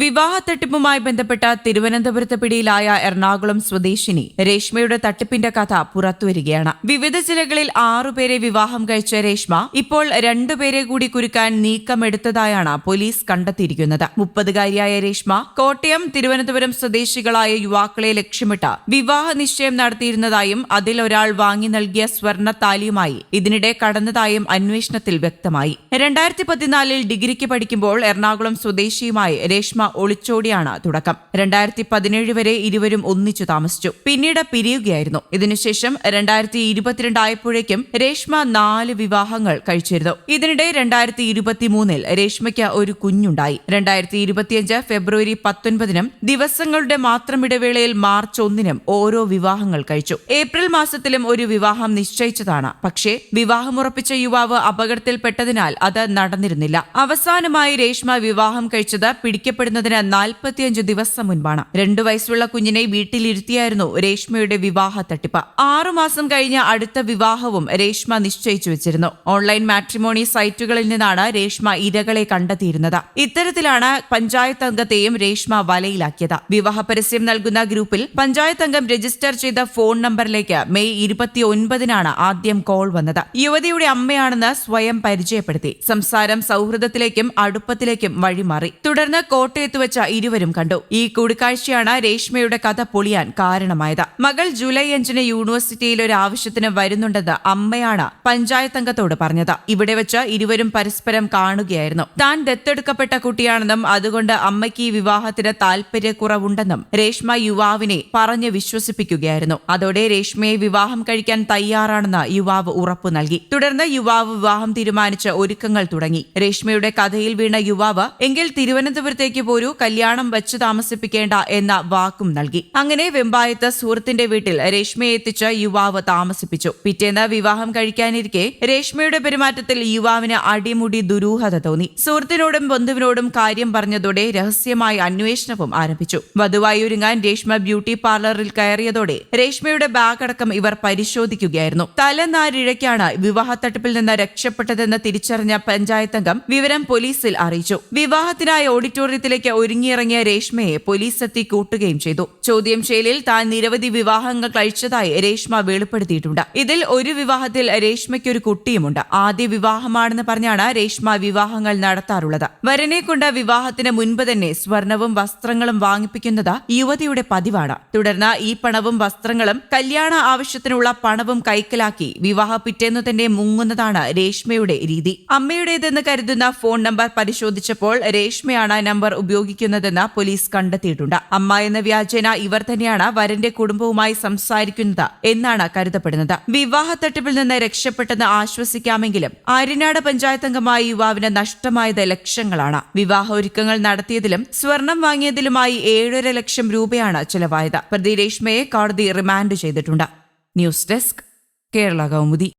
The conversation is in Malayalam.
വിവാഹ തട്ടിപ്പുമായി ബന്ധപ്പെട്ട തിരുവനന്തപുരത്ത് പിടിയിലായ എറണാകുളം സ്വദേശിനി രേഷ്മയുടെ തട്ടിപ്പിന്റെ കഥ പുറത്തുവരികയാണ്. വിവിധ ജില്ലകളിൽ ആറുപേരെ വിവാഹം കഴിച്ച രേഷ്മ ഇപ്പോൾ രണ്ടുപേരെ കൂടി കുരുക്കാൻ നീക്കമെടുത്തതായാണ് പോലീസ് കണ്ടെത്തിയിരിക്കുന്നത്. മുപ്പതുകാരിയായ രേഷ്മ കോട്ടയം തിരുവനന്തപുരം സ്വദേശികളായ യുവാക്കളെ ലക്ഷ്യമിട്ട് വിവാഹ നിശ്ചയം നടത്തിയിരുന്നതായും അതിൽ ഒരാൾ വാങ്ങി നൽകിയ സ്വർണ താലിയുമായി ഇതിനിടെ കടന്നതായും അന്വേഷണത്തിൽ വ്യക്തമായി. രണ്ടായിരത്തി പതിനാലിൽ ഡിഗ്രിക്ക് പഠിക്കുമ്പോൾ എറണാകുളം സ്വദേശിയുമായി രേഷ്മ ഒളിച്ചോടിയാണ് തുടക്കം. രണ്ടായിരത്തി പതിനേഴ് വരെ ഇരുവരും ഒന്നിച്ചു താമസിച്ചു. പിന്നീട് പിരിയുകയായിരുന്നു. ഇതിനുശേഷം രണ്ടായിരത്തി ഇരുപത്തിരണ്ടായപ്പോഴേക്കും രേഷ്മ നാല് വിവാഹങ്ങൾ കഴിച്ചിരുന്നു. ഇതിനിടെ രണ്ടായിരത്തി ഇരുപത്തിമൂന്നിൽ രേഷ്മയ്ക്ക് ഒരു കുഞ്ഞുണ്ടായി. രണ്ടായിരത്തി ഇരുപത്തിയഞ്ച് ഫെബ്രുവരി പത്തൊൻപതിനും ദിവസങ്ങളുടെ മാത്രം ഇടവേളയിൽ മാർച്ച് ഒന്നിനും ഓരോ വിവാഹങ്ങൾ കഴിച്ചു. ഏപ്രിൽ മാസത്തിലും ഒരു വിവാഹം നിശ്ചയിച്ചതാണ്. പക്ഷേ വിവാഹമുറപ്പിച്ച യുവാവ് അപകടത്തിൽപ്പെട്ടതിനാൽ അത് നടന്നിരുന്നില്ല. അവസാനമായി രേഷ്മ വിവാഹം കഴിച്ചത് പിടിക്കപ്പെടുന്നതിന് നാൽപ്പത്തിയഞ്ച് ദിവസം മുൻപാണ്. രണ്ടു വയസ്സുള്ള കുഞ്ഞിനെ വീട്ടിലിരുത്തിയായിരുന്നു രേഷ്മയുടെ വിവാഹ തട്ടിപ്പ്. ആറുമാസം കഴിഞ്ഞ അടുത്ത വിവാഹവും രേഷ്മ നിശ്ചയിച്ചു വെച്ചിരുന്നു. ഓൺലൈൻ മാട്രിമോണി സൈറ്റുകളിൽ നിന്നാണ് രേഷ്മ ഇരകളെ കണ്ടെത്തിയിരുന്നത്. ഇത്തരത്തിലാണ് പഞ്ചായത്ത് അംഗത്തെയും രേഷ്മ വലയിലാക്കിയത്. വിവാഹ പരസ്യം നൽകുന്ന ഗ്രൂപ്പിൽ പഞ്ചായത്ത് അംഗം രജിസ്റ്റർ ചെയ്ത ഫോൺ നമ്പറിലേക്ക് മെയ് ഇരുപത്തിയൊൻപതിനാണ് ആദ്യം കോൾ വന്നത്. യുവതിയുടെ അമ്മയാണെന്ന് സ്വയം പരിചയപ്പെടുത്തി. സംസാരം സൗഹൃദത്തിലേക്കും അടുപ്പത്തിലേക്കും വഴിമാറി. തുടർന്ന് കോട്ടയത്ത് വെച്ച ഇരുവരും കണ്ടു. ഈ കൂടിക്കാഴ്ചയാണ് രേഷ്മയുടെ കഥ പൊളിയാൻ കാരണമായത്. മകൾ ജൂലൈ അഞ്ചിന് യൂണിവേഴ്സിറ്റിയിൽ ഒരു ആവശ്യത്തിന് വരുന്നുണ്ടെന്ന് അമ്മയാണ് പഞ്ചായത്ത് അംഗത്തോട് പറഞ്ഞത്. ഇവിടെ വെച്ച് ഇരുവരും പരസ്പരം കാണുകയായിരുന്നു. താൻ ദത്തെടുക്കപ്പെട്ട കുട്ടിയാണെന്നും അതുകൊണ്ട് അമ്മയ്ക്ക് ഈ വിവാഹത്തിന് താൽപര്യക്കുറവുണ്ടെന്നും രേഷ്മ യുവാവിനെ പറഞ്ഞ് വിശ്വസിപ്പിക്കുകയായിരുന്നു. അതോടെ രേഷ്മയെ വിവാഹം കഴിക്കാൻ തയ്യാറാണെന്ന് യുവാവ് ഉറപ്പു നൽകി. തുടർന്ന് യുവാവ് വിവാഹം തീരുമാനിച്ച് ഒരുക്കങ്ങൾ തുടങ്ങി. രേഷ്മയുടെ കഥയിൽ വീണ യുവാവ് എങ്കിൽ തിരുവനന്തപുരത്തേക്ക് പോരൂ കല്യാണം വെച്ച് താമസിപ്പിക്കേണ്ട എന്ന വാക്കും നൽകി. അങ്ങനെ വെമ്പായത്ത് സുഹൃത്തിന്റെ വീട്ടിൽ രേഷ്മയെ എത്തിച്ച് യുവാവ് താമസിപ്പിച്ചു. പിറ്റേന്ന് വിവാഹം കഴിക്കാനിരിക്കെ രേഷ്മയുടെ പെരുമാറ്റത്തിൽ യുവാവിന് അടിമുടി ദുരൂഹത തോന്നി. സുഹൃത്തിനോടും ബന്ധുവിനോടും കാര്യം പറഞ്ഞതോടെ രഹസ്യമായി അന്വേഷണവും ആരംഭിച്ചു. വധുവായി ഒരുങ്ങാൻ രേഷ്മ ബ്യൂട്ടി പാർലറിൽ കയറിയതോടെ രേഷ്മയുടെ ബാഗ് അടക്കം ഇവർ പരിശോധിക്കുകയായിരുന്നു. തലനാരിഴയ്ക്കാണ് വിവാഹ തട്ടിപ്പിൽ നിന്ന് രക്ഷപ്പെട്ടതെന്ന് തിരിച്ചറിഞ്ഞ പഞ്ചായത്തംഗം വിവരം പോലീസിൽ അറിയിച്ചു. വിവാഹത്തിനായി ഓഡിറ്റോറിയത്തിലേക്ക് ഒരുങ്ങിയിറങ്ങിയ രേഷ്മയെ പോലീസ് എത്തി കൂട്ടുകയും ചെയ്തു. ചോദ്യം ചെയ്യലിൽ താൻ നിരവധി വിവാഹങ്ങൾ കഴിച്ചതായി രേഷ്മ വെളിപ്പെടുത്തിയിട്ടുണ്ട്. ഇതിൽ ഒരു വിവാഹത്തിൽ രേഷ്മയ്ക്ക് ഒരു കുട്ടിയുമുണ്ട്. ആദ്യ വിവാഹമാണെന്ന് പറഞ്ഞാണ് രേഷ്മ വിവാഹങ്ങൾ നടത്താറുള്ളത്. വരനെ കൊണ്ട് വിവാഹത്തിന് മുൻപ് തന്നെ സ്വർണവും വസ്ത്രങ്ങളും വാങ്ങിപ്പിക്കുന്നത് യുവതിയുടെ പതിവാണ്. തുടർന്ന് ഈ പണവും വസ്ത്രങ്ങളും കല്യാണ ആവശ്യത്തിനുള്ള പണവും കൈക്കലാക്കി വിവാഹ പിറ്റേന്നു തന്നെ മുങ്ങുന്നതാണ് രേഷ്മയുടെ രീതി. അമ്മയുടേതെന്ന് കരുതുന്ന ഫോൺ നമ്പർ പരിശോധിച്ചപ്പോൾ രേഷ്മയാണ് നമ്പർ ഉപയോഗിക്കുന്നതെന്ന് പോലീസ് കണ്ടെത്തിയിട്ടുണ്ട്. അമ്മ എന്ന വ്യാജേന ഇവർ തന്നെയാണ് വരന്റെ കുടുംബവുമായി സംസാരിക്കുന്നത് എന്നാണ് കരുതപ്പെടുന്നത്. വിവാഹ തട്ടിപ്പിൽ നിന്ന് രക്ഷപ്പെട്ടെന്ന് ആശ്വസിക്കാമെങ്കിലും ആര്യനാട് പഞ്ചായത്ത് അംഗമായ യുവാവിന് നഷ്ടമായത് ലക്ഷങ്ങളാണ്. വിവാഹ ഒരുക്കങ്ങൾ നടത്തിയതിലും സ്വർണം വാങ്ങിയതിലുമായി ഏഴര ലക്ഷം രൂപയാണ് ചെലവായത്. പ്രതി രേഷ്മയെ കോടതി റിമാൻഡ് ചെയ്തിട്ടുണ്ട്. News desk Kerala Kaumudi.